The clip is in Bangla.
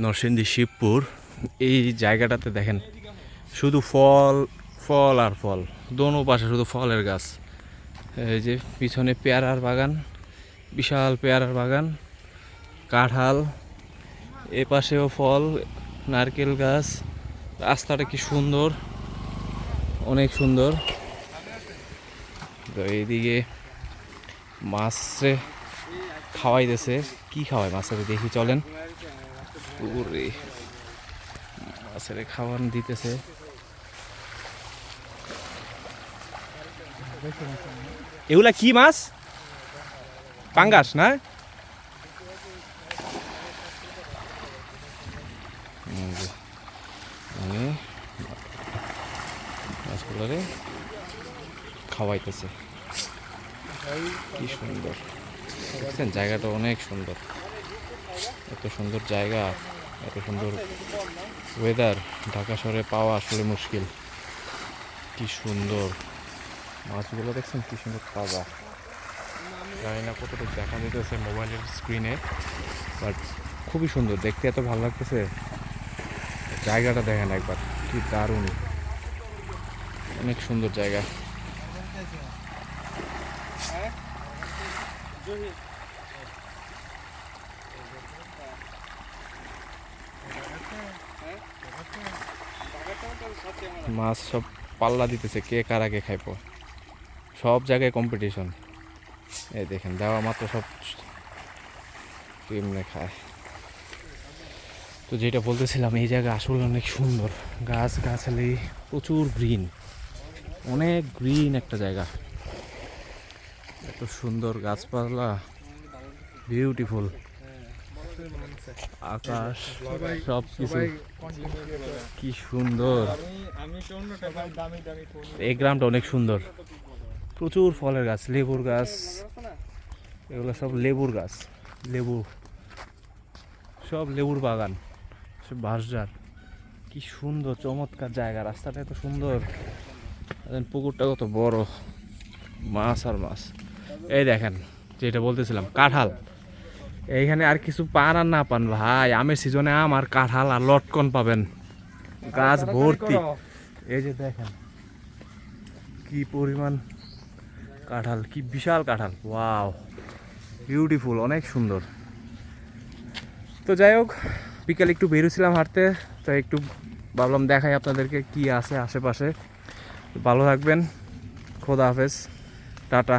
নরসিংদী, শিবপুর, এই জায়গাটাতে দেখেন, শুধু ফল ফল আর ফল, দোনো পাশে শুধু ফলের গাছ। এই যে পিছনে পেয়ারার বাগান, বিশাল পেয়ারার বাগান, কাঁঠাল, এ পাশেও ফল, নারকেল গাছ, রাস্তাটা কি সুন্দর, অনেক সুন্দর। তো এইদিকে মাছে খাওয়াইতেছে। কি খাওয়ায় মাছের দেখি, চলেন। ওরে মাছের খাবার দিতেছে। এগুলা কি মাছ? পাঙ্গাস, না? খাওয়াইতেছে। কি সুন্দর। দেখছেন, জায়গাটা অনেক সুন্দর। এত সুন্দর জায়গা, এত সুন্দর ওয়েদার ঢাকা শহরে পাওয়া আসলে মুশকিল। কি সুন্দর। মাছগুলো দেখছেন কি সুন্দর তাজা। জানি না কতটুকু দেখা যেতেছে মোবাইলের স্ক্রিনে বাট খুবই সুন্দর। দেখতে এত ভালো লাগতেছে। জায়গাটা দেখেন একবার, কি দারুণ। অনেক সুন্দর জায়গা। মাছ সব পাল্লা দিতেছে, কে কার আগে খাইব? সব জায়গায় কম্পিটিশন এই দেখেন, দেওয়া মাত্র সব কেমনে খায়। তো যেটা বলতেছিলাম, এই জায়গা আসলে অনেক সুন্দর। গাছ গাছালি, প্রচুর গ্রিন অনেক গ্রিন একটা জায়গা। এত সুন্দর গাছপালা বিউটিফুল আকাশ সব কিছু কি সুন্দর। এই গ্রামটা অনেক সুন্দর। প্রচুর ফলের গাছ লেবুর গাছ। এগুলো সব লেবুর গাছ লেবু। সব লেবুর বাগান সব বাঁশঝাড়। কি সুন্দর চমৎকার জায়গা রাস্তাটা এত সুন্দর। পুকুরটা কত বড়। মাছ আর মাছ। এই দেখেন যেটা বলতেছিলাম কাঁঠাল। এইখানে আর কিছু পান আর না পান ভাই। আমের সিজনে আম আর কাঁঠাল আর লটকন পাবেন। গাছ ভর্তি। এই যে দেখেন কি পরিমাণ কাঁঠাল কি বিশাল কাঁঠাল। ওয়াও বিউটিফুল অনেক সুন্দর। তো যাই হোক বিকালে একটু বেরোছিলাম হাঁটতে তো একটু ভাবলাম দেখাই আপনাদেরকে কি আছে আশেপাশে। ভালো থাকবেন খোদা হাফেজ টাটা।